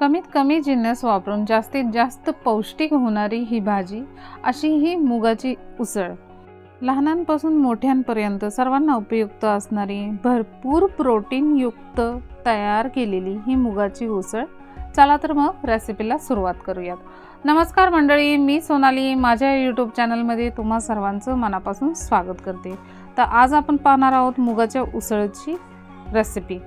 कमीत कमी जिन्नस वापरून जास्तीत जास्त पौष्टिक होणारी ही भाजी अशी ही मुगाची उसळ. लहानांपासून मोठ्यांपर्यंत सर्वांना उपयुक्त असणारी भरपूर प्रोटीनयुक्त तयार केलेली ही मुगाची उसळ. चला तर मग रेसिपीला सुरुवात करूयात. नमस्कार मंडळी मी सोनाली. माझ्या यूट्यूब चॅनलमध्ये तुम्हा सर्वांचं मनापासून स्वागत करते. तर आज आपण पाहणार आहोत मुगाच्या उसळची रेसिपी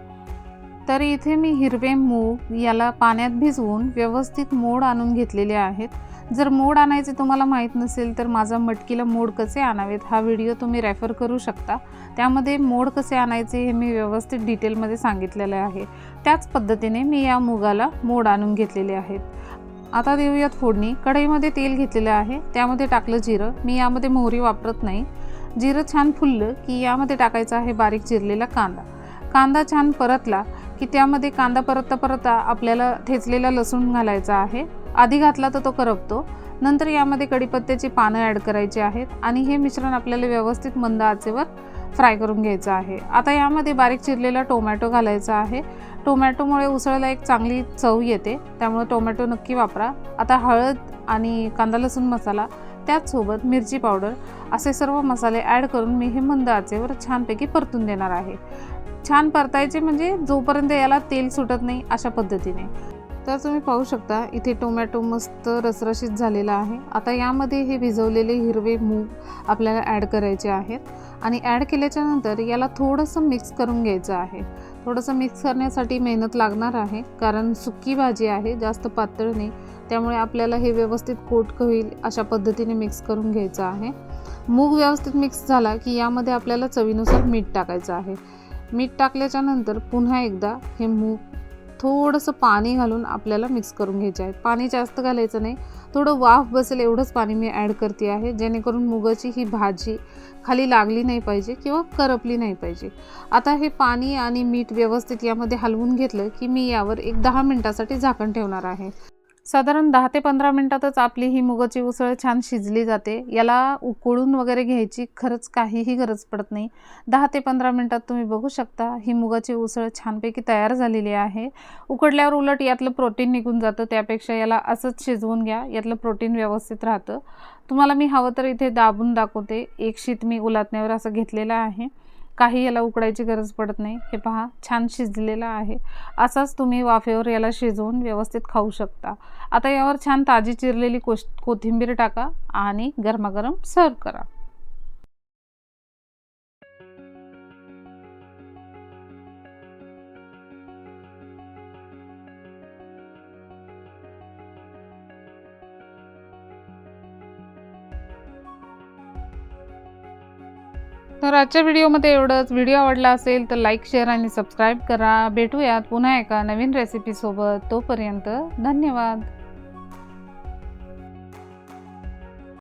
तर इथे मी हिरवे मूग याला पाण्यात भिजवून व्यवस्थित मोड आणून घेतलेले आहेत. जर मोड आणायचे तुम्हाला माहीत नसेल तर माझा मटकीला मोड कसे आणावेत हा व्हिडिओ तुम्ही रेफर करू शकता. त्यामध्ये मोड कसे आणायचे हे मी व्यवस्थित डिटेलमध्ये सांगितलेलं आहे. त्याच पद्धतीने मी या मुगाला मोड आणून घेतलेले आहेत. आता देऊयात फोडणी. कढईमध्ये तेल घेतलेलं आहे. त्यामध्ये टाकलं जिरं. मी यामध्ये मोहरी वापरत नाही. जिरं छान फुललं की यामध्ये टाकायचं आहे बारीक चिरलेला कांदा. कांदा छान परतला की त्यामध्ये कांदा परतता परतता आपल्याला ठेचलेला लसूण घालायचा आहे. आधी घातला तर तो करपतो. नंतर यामध्ये कढीपत्त्याची पानं ॲड करायची आहेत आणि हे मिश्रण आपल्याला व्यवस्थित मंद आचेवर फ्राय करून घ्यायचं आहे. आता यामध्ये बारीक चिरलेला टोमॅटो घालायचा आहे. टोमॅटोमुळे उसळला एक चांगली चव येते. त्यामुळे टोमॅटो नक्की वापरा. आता हळद आणि कांदा लसूण मसाला त्याचसोबत मिरची पावडर असे सर्व मसाले ॲड करून मी हे मंद आचेवर छानपैकी परतून देणार आहे. छान परतायचे म्हणजे जोपर्यंत याला तेल सुटत नाही अशा पद्धतीने. तर तुम्ही पाहू शकता इथे टोमॅटो मस्त रसरशीत झालेला आहे. आता यामध्ये हे भिजवलेले हिरवे मूग आपल्याला ॲड करायचे आहेत. आणि ॲड केल्याच्यानंतर याला थोडंसं मिक्स करून घ्यायचं आहे. थोडंसं मिक्स करण्यासाठी मेहनत लागणार आहे कारण सुकी भाजी आहे जास्त पातळ नाही. त्यामुळे आपल्याला हे व्यवस्थित कोट होईल अशा पद्धतीने मिक्स करून घ्यायचं आहे. मूग व्यवस्थित मिक्स झाला की यामध्ये आपल्याला चवीनुसार मीठ टाकायचं आहे. मीठ टाकल्याच्या नंतर पुन्हा एकदा हे मूग थोडंसं पाणी घालून आपल्याला मिक्स करून घ्यायचे आहे. पाणी जास्त घालायचं नाही. थोडं वाफ बसेल एवढंच पाणी मी ॲड करते आहे. जेणेकरून मुगाची ही भाजी खाली लागली नाही पाहिजे किंवा करपली नाही पाहिजे. आता हे पाणी आणि मीठ व्यवस्थित यामध्ये हलवून घेतलं की मी यावर एक दहा मिनटासाठी झाकण ठेवणार आहे. साधारण दहा ते पंधरा मिनटातच आपली ही मुगाची उसळ छान शिजली जाते. याला उकळून वगैरे घ्यायची खरंच काहीही गरज पडत नाही. दहा ते पंधरा मिनटात तुम्ही बघू शकता ही मुगाची उसळ छानपैकी तयार झालेली आहे. उकडल्यावर उलट यातलं प्रोटीन निघून जातं. त्यापेक्षा याला असंच शिजवून घ्या यातलं प्रोटीन व्यवस्थित राहतं. तुम्हाला मी हवं तर इथे दाबून दाखवते. एक शीत मी उलाटण्यावर असं घेतलेलं आहे. काही याला उकडायची गरज पडत नाही. हे पहा छान शिजलेलं आहे. असाच तुम्ही वाफेवर याला शिजवून व्यवस्थित खाऊ शकता. आता यावर छान ताजी चिरलेली कोश कोथिंबीर टाका आणि गरमागरम सर्व करा. तर आजच्या व्हिडिओमध्ये एवढंच. व्हिडिओ आवडला असेल तर लाईक शेअर आणि सबस्क्राईब करा. भेटूयात पुन्हा एका नवीन रेसिपीसोबत तोपर्यंत धन्यवाद.